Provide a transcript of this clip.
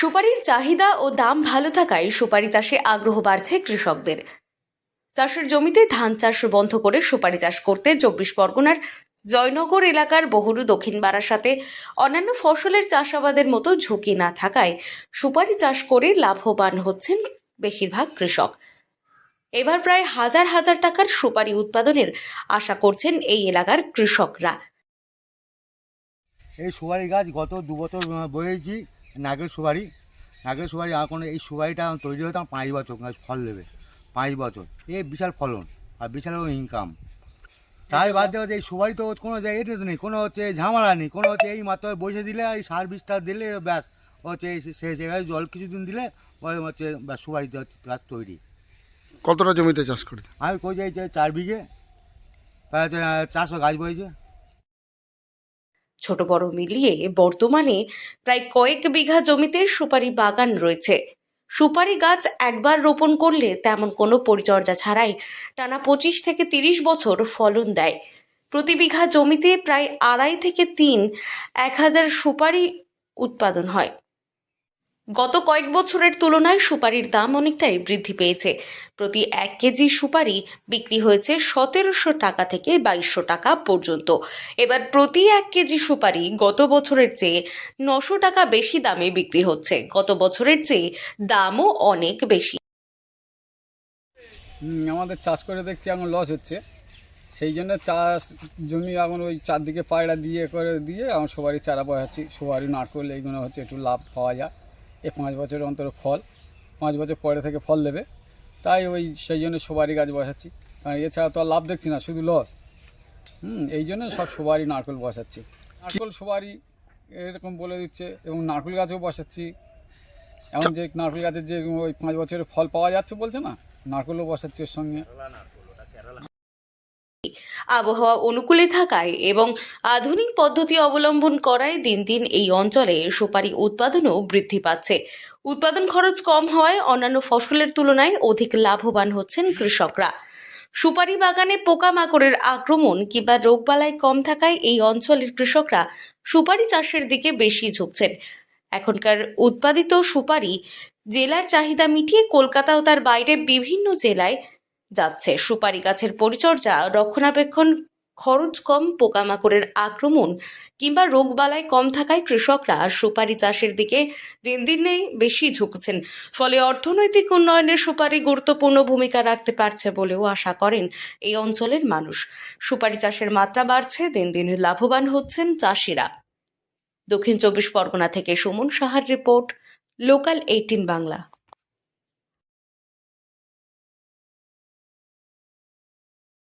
সুপারির চাহিদা ও দাম ভালো থাকায় সুপারি চাষে আগ্রহ বাড়ছে কৃষকদের। চাষের জমিতে ধান চাষ বন্ধ করে সুপারি চাষ করতে চব্বিশ পরগনার জয়নগর এলাকার বহুরু দক্ষিণ বারাসাতে অন্যান্য ফসলের চাষাবাদের মতো ঝুঁকি না থাকায় সুপারি চাষ করে লাভবান হচ্ছেন বেশিরভাগ কৃষক। এবার প্রায় হাজার হাজার টাকার সুপারি উৎপাদনের আশা করছেন এই এলাকার কৃষকরা। এই সুপারি গাছ গত দু বছর আহ, নাগের সুপারি নাগের সুপারি এখন এই সুপারিটা তৈরি হতে আমার পাঁচ বছর গাছ ফল দেবে পাঁচ বছর। এই বিশাল ফলন আর বিশাল ইনকাম তাই বাদ দেওয়া এই সুপারি তো কোনো এটা তো নেই কোনো হচ্ছে ঝামেলা নেই কোনো হচ্ছে এই মাত্র বসে দিলে এই সার বিষটা দিলে ব্যাস হচ্ছে এই সে জায়গায় জল কিছুদিন দিলে ওই হচ্ছে ব্যাস সুপারি গাছ তৈরি। কতটা জমিতে চাষ করেছে আমি কই যাই চার বিঘে প্রায় চারশো গাছ বয়েছে ছোট বড় মিলিয়ে বর্তমানে প্রায় কয়েক বিঘা জমিতে সুপারি বাগান রয়েছে। সুপারি গাছ একবার রোপণ করলে তেমন কোনো পরিচর্যা ছাড়াই টানা পঁচিশ থেকে তিরিশ বছর ফলন দেয়। প্রতি বিঘা জমিতে প্রায় আড়াই থেকে তিন এক হাজার সুপারি উৎপাদন হয়। গত কয়েক বছরের তুলনায় সুপারির দাম অনেকটাই বৃদ্ধি পেয়েছে। প্রতি এক কেজি সুপারি বিক্রি হয়েছে সতেরোশো টাকা থেকে বাইশশো টাকা পর্যন্ত। এবার প্রতি এক কেজি সুপারি গত বছরের চেয়ে নশো টাকা বেশি দামে বিক্রি হচ্ছে। গত বছরের চেয়ে দামও অনেক বেশি। আমাদের চাষ করে দেখছি এখন লস হচ্ছে। সেই জন্য চাষ জমি এখন ওই চারদিকে পায়রা দিয়ে করে দিয়ে এখন সবারই চারা বসাচ্ছি। সবারই নারকল, এইগুলো হচ্ছে একটু লাভ পাওয়া যায়। এই পাঁচ বছর অন্তর ফল, পাঁচ বছর পরে থেকে ফল দেবে। তাই ওই সেই জন্য সবারই গাছ বসাচ্ছি। কারণ এছাড়া তো আর লাভ দেখছি না, শুধু লস। হুম, এই জন্য সব সবারই নারকল বসাচ্ছি। নারকল সবারই এরকম বলে দিচ্ছে এবং নারকল গাছও বসাচ্ছি। এমন যে নারকেল গাছের যে ওই পাঁচ বছরের ফল পাওয়া যাচ্ছে বলছে না, নারকেলও বসাচ্ছি ওর সঙ্গে। আবহাওয়া অনুকূলে থাকায় এবং আধুনিক পদ্ধতি অবলম্বন করায় দিন দিন এই অঞ্চলে সুপারি উৎপাদনও বৃদ্ধি পাচ্ছে। উৎপাদন খরচ কম হওয়ায় অন্যান্য ফসলের তুলনায় অধিক লাভবান হচ্ছেন কৃষকরা। সুপারি বাগানে পোকামাকড়ের আক্রমণ কিংবা রোগবালাই কম থাকায় এই অঞ্চলের কৃষকরা সুপারি চাষের দিকে বেশি ঝুঁকছেন। এখনকার উৎপাদিত সুপারি জেলার চাহিদা মিটিয়ে কলকাতা ও তার বাইরে বিভিন্ন জেলায় যাচ্ছে। সুপারি গাছের পরিচর্যা, রক্ষণাবেক্ষণ, খরচ কম, পোকামাকড়ের আক্রমণ কিংবা রোগবালাই কম থাকায় কৃষকরা সুপারি চাষের দিকে দিন দিনে বেশি ঝুঁকছেন। ফলে অর্থনৈতিক উন্নয়নে সুপারি গুরুত্বপূর্ণ ভূমিকা রাখতে পারছে বলেও আশা করেন এই অঞ্চলের মানুষ। সুপারি চাষের মাত্রা বাড়ছে, দিন দিন লাভবান হচ্ছেন চাষিরা। দক্ষিণ চব্বিশ পরগনা থেকে সুমন সাহার রিপোর্ট, লোকাল এইটিন বাংলা।